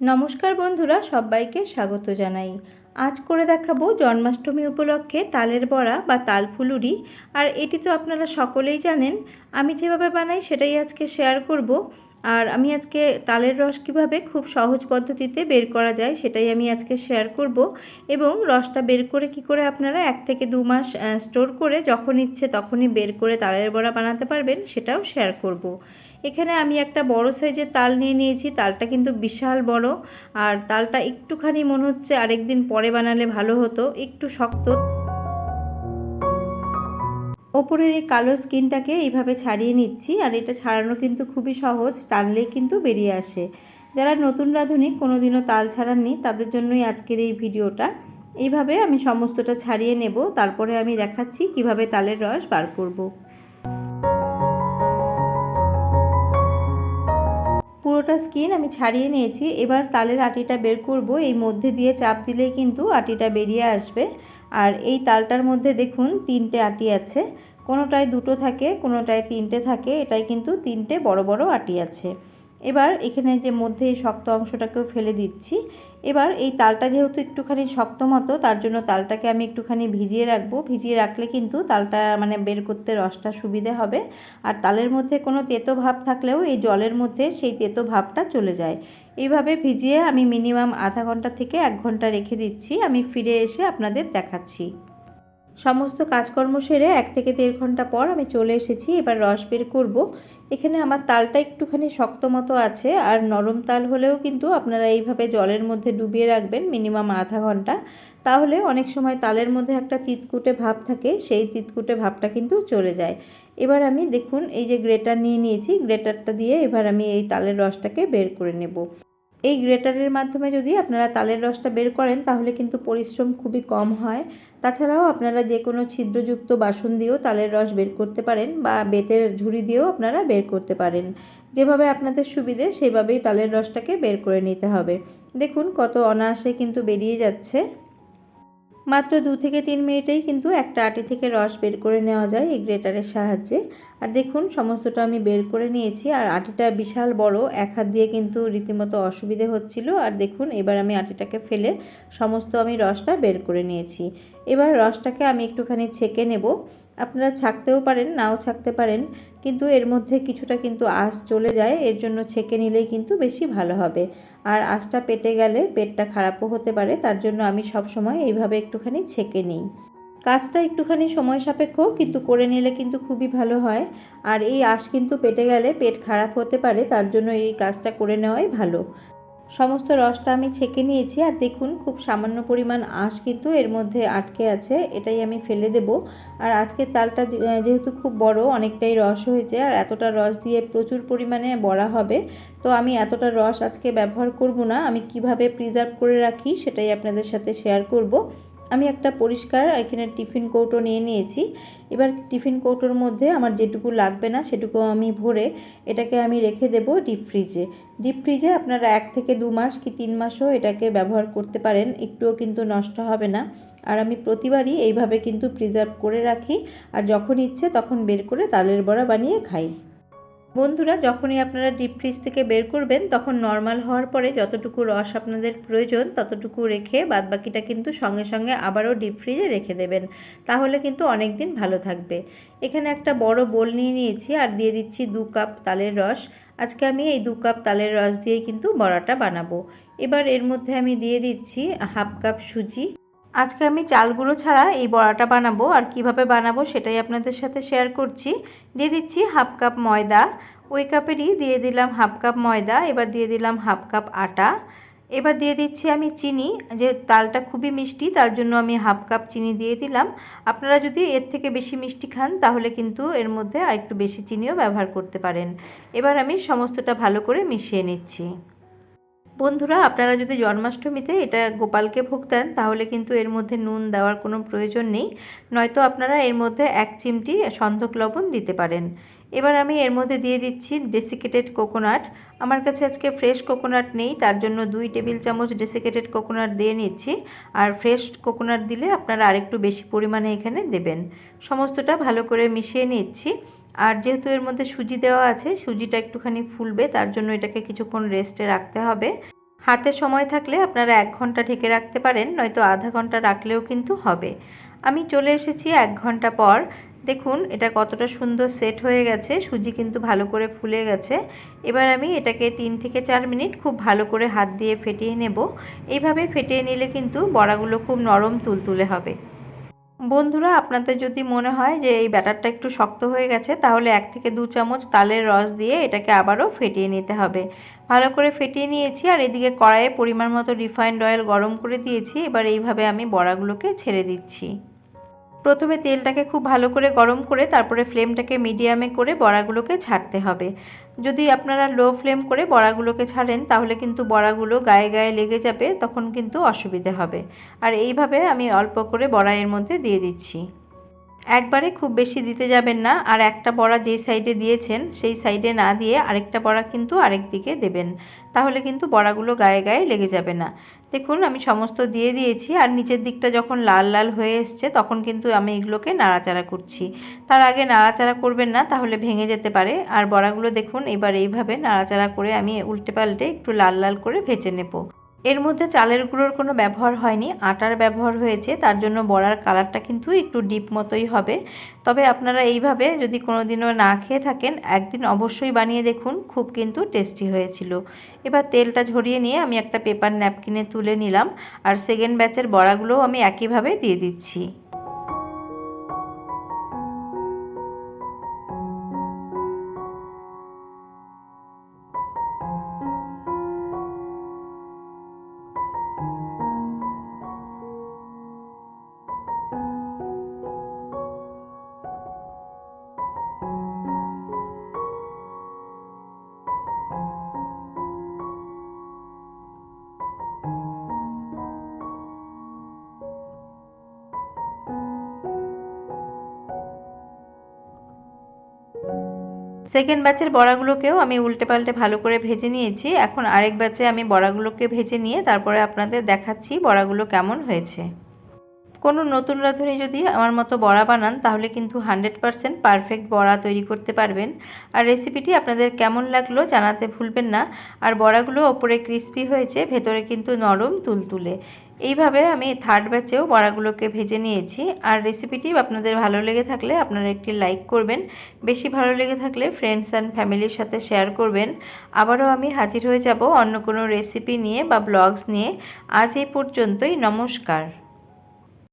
নমস্কার বন্ধুরা, সবাইকে স্বাগত জানাই। আজ করে দেখাবো জন্মাষ্টমী উপলক্ষে তালের বড়া বা তাল ফুলুরি। আর এটি তো আপনারা সকলেই জানেন, আমি যেভাবে বানাই সেটাই আজকে শেয়ার করব। আর আমি আজকে তালের রস কীভাবে খুব সহজ পদ্ধতিতে বের করা যায় সেটাই আমি আজকে শেয়ার করব এবং রসটা বের করে কি করে আপনারা এক থেকে দু মাস স্টোর করে যখন ইচ্ছে তখনই বের করে তালের বড়া বানাতে পারবেন সেটাও শেয়ার করব। এখানে আমি একটা বড় সাইজের তাল নিয়ে নিয়েছি, তালটা কিন্তু বিশাল বড় আর তালটা একটুখানি মনে হচ্ছে আরেকদিন পরে বানালে ভালো হতো, একটু শক্ত ওপরের এই কালো স্কিনটাকে এইভাবে ছাড়িয়ে নিচ্ছি, আর এটা ছাড়ানো কিন্তু খুবই সহজ, টানলেই কিন্তু বেরিয়ে আসে। যারা নতুন রাঁধুনি কোনো দিনও তাল ছাড়াননি, তাদের জন্যই আজকের এই ভিডিওটা। এইভাবে আমি সমস্তটা ছাড়িয়ে নেব, তারপরে আমি দেখাচ্ছি কীভাবে তালের রস বার করব। পুরোটা স্কিন আমি ছাড়িয়ে নিয়েছি, এবার তালের আটিটা বের করব, এই মধ্যে দিয়ে চাপ দিলেই কিন্তু আটিটা বেরিয়ে আসবে। আর এই তালটার মধ্যে দেখুন তিনটে আটি আছে। কোনোটায় দুটো থাকে, কোনোটায় তিনটে থাকে, এটাই কিন্তু তিনটে বড় বড় আটি আছে। এবার এখানে যে মধ্যে শক্ত অংশটাকেও ফেলে দিচ্ছি। এবার এই তালটা যেহেতু একটুখানি শক্ত মতো, তার জন্য তালটাকে আমি একটুখানি ভিজিয়ে রাখব। ভিজিয়ে রাখলে কিন্তু তালটা মানে বের করতে রসটা সুবিধে হবে। আর তালের মধ্যে কোনো তেতো ভাব থাকলেও এই জলের মধ্যে সেই তেতো ভাবটা চলে যায়। এইভাবে ভিজিয়ে আমি মিনিমাম আধা ঘণ্টা থেকে এক ঘণ্টা রেখে দিচ্ছি। আমি ফিরে এসে আপনাদের দেখাচ্ছি। সমস্ত কাজকর্ম সেরে এক থেকে দেড় ঘণ্টা পর আমি চলে এসেছি। এবার রস বের করব। এখানে আমার তালটা একটুখানি শক্ত মতো আছে। আর নরম তাল হলেও কিন্তু আপনারা এইভাবে জলের মধ্যে ডুবিয়ে রাখবেন মিনিমাম আধা ঘণ্টা। তাহলে অনেক সময় তালের মধ্যে একটা তিতকুটে ভাব থাকে। সেই তিতকুটে ভাবটা কিন্তু চলে যায়। এবার আমি দেখুন, এই যে গ্রেটার নিয়ে নিয়েছি, গ্রেটারটা দিয়ে এবার আমি এই তালের রসটাকে বের করে নেব। এই গ্রেটারের মাধ্যমে যদি আপনারা তালের রসটা বের করেন, তাহলে কিন্তু পরিশ্রম খুবই কম হয়। তাছাড়াও আপনারা যে কোনো ছিদ্রযুক্ত বাসন দিয়েও তালের রস বের করতে পারেন বা বেতের ঝুড়ি দিয়েও আপনারা বের করতে পারেন। যেভাবে আপনাদের সুবিধে, সেভাবেই তালের রসটাকে বের করে নিতে হবে। দেখুন কত অনায়াসে কিন্তু বেরিয়ে যাচ্ছে। মাত্র দু থেকে তিন মিনিটেই কিন্তু একটা আটি থেকে রস বের করে নেওয়া যায় এই গ্রেটারের সাহায্যে। আর দেখুন, সমস্তটা আমি বের করে নিয়েছি। আর আটিটা বিশাল বড়, এক হাত দিয়ে কিন্তু রীতিমতো অসুবিধে হচ্ছিল। আর দেখুন, এবার আমি আটিটাকে ফেলে সমস্ত আমি রসটা বের করে নিয়েছি। এবার রসটাকে আমি একটুখানি ছেঁকে নেব। আপনারা ছাকতেও পারেন, নাও ছাকতে পারেন, কিন্তু এর মধ্যে কিছুটা কিন্তু আঁশ চলে যায়, এর জন্য ছেঁকে নিলেই কিন্তু বেশি ভালো হবে। আর আঁশটা পেটে গেলে পেটটা খারাপও হতে পারে, তার জন্য আমি সব সময় এইভাবে একটুখানি ছেঁকে নিই। কাজটা একটুখানি সময় সাপেক্ষ, কিন্তু করে নিলে কিন্তু খুবই ভালো হয়। আর এই আঁশ কিন্তু পেটে গেলে পেট খারাপ হতে পারে, তার জন্য এই কাজটা করে নেওয়াই ভালো। সমস্ত রসটা আমি ছেঁকে নিয়েছি আর দেখুন খুব সামান্য পরিমাণ আঁশ কিন্তু এর মধ্যে আটকে আছে, এটাই আমি ফেলে দেব। আর আজকে তালটা যেহেতু খুব বড়, অনেকটাই রস হয়েছে আর এতটা রস দিয়ে প্রচুর পরিমাণে বড়া হবে। তো আমি এতটা রস আজকে ব্যবহার করব না, আমি কীভাবে প্রিজার্ভ করে রাখি সেটাই আপনাদের সাথে শেয়ার করব। আমি একটা পরিষ্কার, এখানে টিফিন কৌটো নিয়ে নিয়েছি। এবার টিফিন কৌটোর মধ্যে আমার যেটুকু লাগবে না, সেটুকু আমি ভরে এটাকে আমি রেখে দেব ডিপ ফ্রিজে। ডিপ ফ্রিজে আপনারা এক থেকে দু মাস কি তিন মাসও এটাকে ব্যবহার করতে পারেন, একটুও কিন্তু নষ্ট হবে না। আর আমি প্রতিবারই এইভাবে কিন্তু প্রিজার্ভ করে রাখি, আর যখন ইচ্ছে তখন বের করে তালের বড়া বানিয়ে খাই। বন্ধুরা, যখনই আপনারা ডিপ ফ্রিজ থেকে বের করবেন, তখন নর্মাল হওয়ার পরে যতটুকু রস আপনাদের প্রয়োজন, ততটুকু রেখে বাদবাকিটা কিন্তু সঙ্গে সঙ্গে আবারও ডিপ ফ্রিজে রেখে দেবেন। তাহলে কিন্তু অনেক দিন ভালো থাকবে। এখানে একটা বড় বোল নিয়ে নিয়েছি, আর দিয়ে দিচ্ছি দু কাপ তালের রস। আজকে আমি এই দু কাপ তালের রস দিয়েই কিন্তু বড়াটা বানাবো। এবার এর মধ্যে আমি দিয়ে দিচ্ছি হাফ কাপ সুজি। আজকে আমি চাল গুঁড়ো ছাড়া এই বড়াটা বানাবো আর কীভাবে বানাবো সেটাই আপনাদের সাথে শেয়ার করছি। দিয়ে দিচ্ছি হাফ কাপ ময়দা, ওই কাপেরই দিয়ে দিলাম হাফ কাপ ময়দা, এবার দিয়ে দিলাম হাফ কাপ আটা। এবার দিয়ে দিচ্ছি আমি চিনি, যে তালটা খুবই মিষ্টি, তার জন্য আমি হাফ কাপ চিনি দিয়ে দিলাম। আপনারা যদি এর থেকে বেশি মিষ্টি খান, তাহলে কিন্তু এর মধ্যে আর একটু বেশি চিনিও ব্যবহার করতে পারেন। এবার আমি সমস্তটা ভালো করে মিশিয়ে নিচ্ছি। বন্ধুরা, আপনারা যদি জন্মাষ্টমীতে এটা গোপালকে ভোগ দেন, তাহলে কিন্তু এর মধ্যে নুন দেওয়ার কোনো প্রয়োজন নেই। নয়তো আপনারা এর মধ্যে এক চিমটি সন্ধক লবণ দিতে পারেন। এবার আমি এর মধ্যে দিয়ে দিচ্ছি ডেসিকেটেড কোকোনাট আমার কাছে আজকে ফ্রেশ কোকোনাট নেই, তার জন্য দুই টেবিল চামচ ডেসিকেটেড কোকোনাট দিয়ে নিচ্ছি। আর ফ্রেশ কোকোনাট দিলে আপনারা আরেকটু বেশি পরিমাণে এখানে দেবেন। সমস্তটা ভালো করে মিশিয়ে নিচ্ছি। আর যেহেতু এর মধ্যে সুজি দেওয়া আছে, সুজিটা একটুখানি ফুলবে, তার জন্য এটাকে কিছুক্ষণ রেস্টে রাখতে হবে। হাতে সময় থাকলে আপনারা এক ঘণ্টা ঢেকে রাখতে পারেন, নয়তো আধা ঘণ্টা রাখলেও কিন্তু হবে। আমি চলে এসেছি এক ঘণ্টা পর। দেখুন, এটা কতটা সুন্দর সেট হয়ে গেছে। সুজি কিন্তু ভালো করে ফুলে গেছে। এবার আমি এটাকে তিন থেকে চার মিনিট খুব ভালো করে হাত দিয়ে ফেটিয়ে নেব। এইভাবে ফেটিয়ে নিলে কিন্তু বড়াগুলো খুব নরম তুলতুলে হবে। বন্ধুরা, আপনাদের যদি মনে হয় যে এই ব্যাটারটা একটু শক্ত হয়ে গেছে, তাহলে এক থেকে দু চামচ তালের রস দিয়ে এটাকে আবারও ফেটিয়ে নিতে হবে। ভালো করে ফেটিয়ে নিয়েছি আর এদিকে কড়াইয়ে পরিমাণ মতো রিফাইন্ড অয়েল গরম করে দিয়েছি। এবার এইভাবে আমি বড়াগুলোকে ছেড়ে দিচ্ছি। প্রথমে তেলটাকে খুব ভালো করে গরম করে তারপরে ফ্লেমটাকে মিডিয়ামে করে বড়াগুলোকে ছাড়তে হবে। যদি আপনারা লো ফ্লেম করে বড়াগুলোকে ছাড়েন, তাহলে কিন্তু বড়াগুলো গায়ে গায়ে লেগে যাবে, তখন কিন্তু অসুবিধে হবে। আর এইভাবে আমি অল্প করে বড়া এর মধ্যে দিয়ে দিচ্ছি। একবারে খুব বেশি দিতে যাবেন না, আর একটা বড়া যেই সাইডে দিয়েছেন, সেই সাইডে না দিয়ে আরেকটা বড়া কিন্তু আরেক দিকে দেবেন। তাহলে কিন্তু বড়াগুলো গায়ে গায়ে লেগে যাবে না। দেখুন, আমি সমস্ত দিয়ে দিয়েছি, আর নিচের দিকটা যখন লাল লাল হয়ে এসছে, তখন কিন্তু আমি এগুলোকে নাড়াচাড়া করছি। তার আগে নাড়াচাড়া করবেন না, তাহলে ভেঙে যেতে পারে। আর বড়াগুলো দেখুন, এবার এইভাবে নাড়াচাড়া করে আমি উল্টে পাল্টে একটু লাল লাল করে ভেজে নেব। এর মধ্যে চালের গুঁড়োর কোনো ব্যবহার হয়নি, আটার ব্যবহার হয়েছে, তার জন্য বড়ার কালারটা কিন্তু একটু ডিপ মতোই হবে। তবে আপনারা এইভাবে যদি কোনো দিনও না খেয়ে থাকেন, একদিন অবশ্যই বানিয়ে দেখুন, খুব কিন্তু টেস্টি হয়েছিল। এবার তেলটা ঝরিয়ে নিয়ে আমি একটা পেপার ন্যাপকিনে তুলে নিলাম, আর সেকেন্ড ব্যাচের বড়াগুলোও আমি একইভাবে দিয়ে দিচ্ছি। সেকেন্ড ব্যাচের বড়াগুলোকেও আমি উল্টে পাল্টে ভালো করে ভেজে নিয়েছি। এখন আরেক ব্যাচে আমি বড়াগুলোকে ভেজে নিয়ে তারপরে আপনাদের দেখাচ্ছি বড়াগুলো কেমন হয়েছে। কোনো নতুন রাঁধুনি যদি আমার মতো বড়া বানান, তাহলে কিন্তু হান্ড্রেড পারসেন্ট পারফেক্ট বড়া তৈরি করতে পারবেন। আর রেসিপিটি আপনাদের কেমন লাগল জানাতে ভুলবেন না। আর বড়াগুলো ওপরে ক্রিস্পি হয়েছে, ভেতরে কিন্তু নরম, তুলতুলে। এইভাবে আমি থার্ড ব্যাচেও বড়াগুলোকে ভেজে নিয়েছি। আর রেসিপিটি আপনাদের ভালো লেগে থাকলে আপনারা একটি লাইক করবেন। বেশি ভালো লেগে থাকলে ফ্রেন্ডস অ্যান্ড ফ্যামিলির সাথে শেয়ার করবেন। আবারও আমি হাজির হয়ে যাব অন্য কোনো রেসিপি নিয়ে বা ব্লগস নিয়ে। আজ এই পর্যন্তই, নমস্কার।